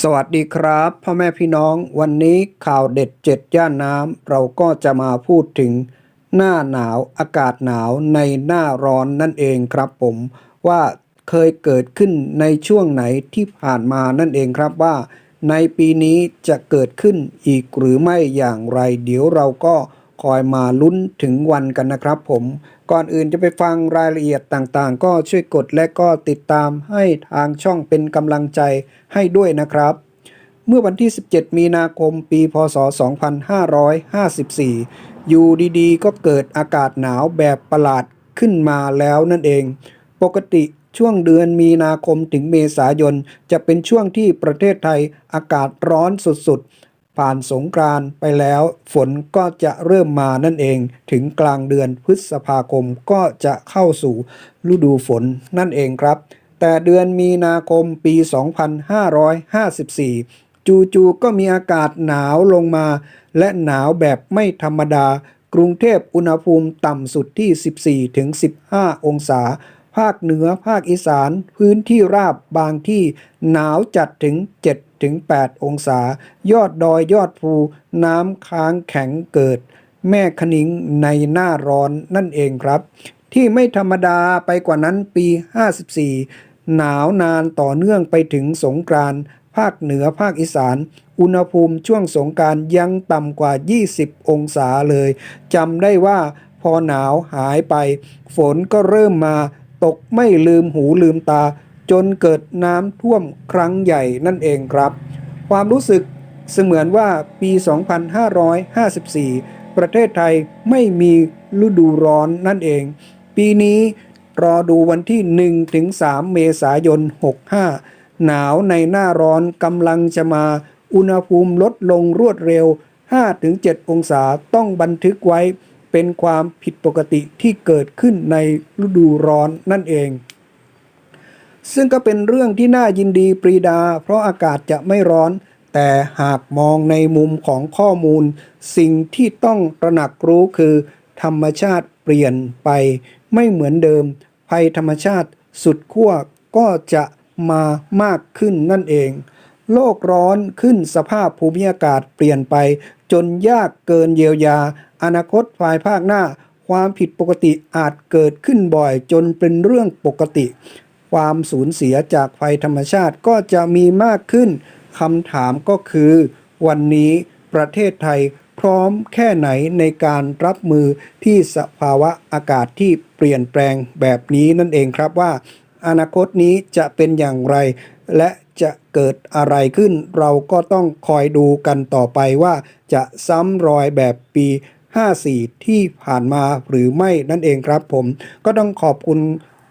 สวัสดีครับพ่อแม่พี่น้องวันนี้ข่าวเด็ดเจ็ดย่านน้ำเราก็จะมาพูดถึง หน้าหนาวอากาศหนาวในหน้าร้อนนั่นเองครับผมว่าเคยเกิดขึ้นในช่วงไหนที่ผ่านมานั่นเองครับว่า ในปีนี้จะเกิดขึ้นอีกหรือไม่อย่างไร เดี๋ยวเราก็ คอยมาลุ้นถึงวันกันนะครับผม ก่อนอื่นจะไปฟังรายละเอียดต่างๆ ก็ช่วยกดและก็ติดตามให้ทางช่องเป็นกำลังใจให้ด้วยนะครับ เมื่อวันที่ 17 มีนาคม ปี พศ 2554 อยู่ดีๆ ก็เกิดอากาศหนาวแบบประหลาดขึ้นมาแล้วนั่นเอง ปกติช่วงเดือนมีนาคมถึงเมษายน จะเป็นช่วงที่ประเทศไทยอากาศร้อนสุดๆ ผ่านสงกรานไปแล้วฝนก็จะเริ่มมานั่นเองถึงกลางเดือนพฤษภาคมก็จะเข้าสู่ฤดูฝนนั่นเองครับ แต่เดือนมีนาคมปี 2554 จู่ๆก็มีอากาศหนาวลงมา และหนาวแบบไม่ธรรมดา กรุงเทพอุณหภูมิต่ำสุดที่ 14-15 องศาภาคเหนือภาคอีสาน พื้นที่ราบบางที่หนาวจัดถึง 7-8องศา ยอดดอยยอดภูน้ำค้างแข็งเกิด แม่คณิงในหน้าร้อนนั่นเองครับ ที่ไม่ธรรมดาไปกว่านั้นปี 54 หนาวนานต่อเนื่องไปถึงสงกรานต์ภาคเหนือภาคอีสาน อุณหภูมิช่วงสงกรารยังต่ำกว่า 20 องศาเลยจำได้ว่าพอหนาวหายไป ฝนก็เริ่มมาตกไม่ลืมหูลืมตา จนเกิดน้ำท่วมครั้งใหญ่นั่นเองครับ ความรู้สึกเสมือนว่าปี 2554 ประเทศไทยไม่มีฤดูร้อนนั่นเอง ปีนี้รอดูวันที่1ถึง3เมษายน 65 หนาวในหน้าร้อนกำลังจะมา อุณหภูมิลดลงรวดเร็ว 5-7 องศาต้องบันทึกไว้เป็นความผิดปกติที่เกิดขึ้นในฤดูร้อนนั่นเอง ซึ่งก็เป็นเรื่องที่น่ายินดีปรีดา เพราะอากาศจะไม่ร้อน แต่หากมองในมุมของข้อมูล สิ่งที่ต้องตระหนักรู้คือ ธรรมชาติเปลี่ยนไป ไม่เหมือนเดิม ภัยธรรมชาติสุดขั้วก็จะมามากขึ้นนั่นเอง โลกร้อนขึ้นสภาพภูมิอากาศเปลี่ยนไป จนยากเกินเยียวยา อนาคตภายภาคหน้า ความผิดปกติอาจเกิดขึ้นบ่อยจนเป็นเรื่องปกติ ความสูญเสียจากภัยธรรมชาติก็จะมีมากขึ้นคำถามก็คือ วันนี้ประเทศไทยพร้อมแค่ไหนในการรับมือที่สภาวะอากาศที่เปลี่ยนแปลงแบบนี้นั่นเองครับว่า อนาคตนี้จะเป็นอย่างไร และจะเกิดอะไรขึ้น เราก็ต้องคอยดูกันต่อไปว่า จะซ้ำรอยแบบปี 54 ที่ผ่านมาหรือไม่นั่นเองครับผม ก็ต้องขอบคุณ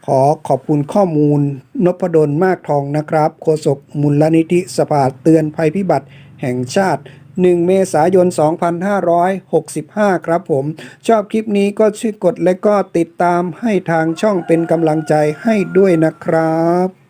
ขอขอบคุณข้อมูลนพดลมากทองนะครับ โฆษกมูลนิธิสภาเตือนภัยพิบัติแห่งชาติ 1 เมษายน 2565 ครับผม ชอบคลิปนี้ก็ช่วยกดและก็ติดตามให้ทางช่องเป็นกำลังใจให้ด้วยนะครับ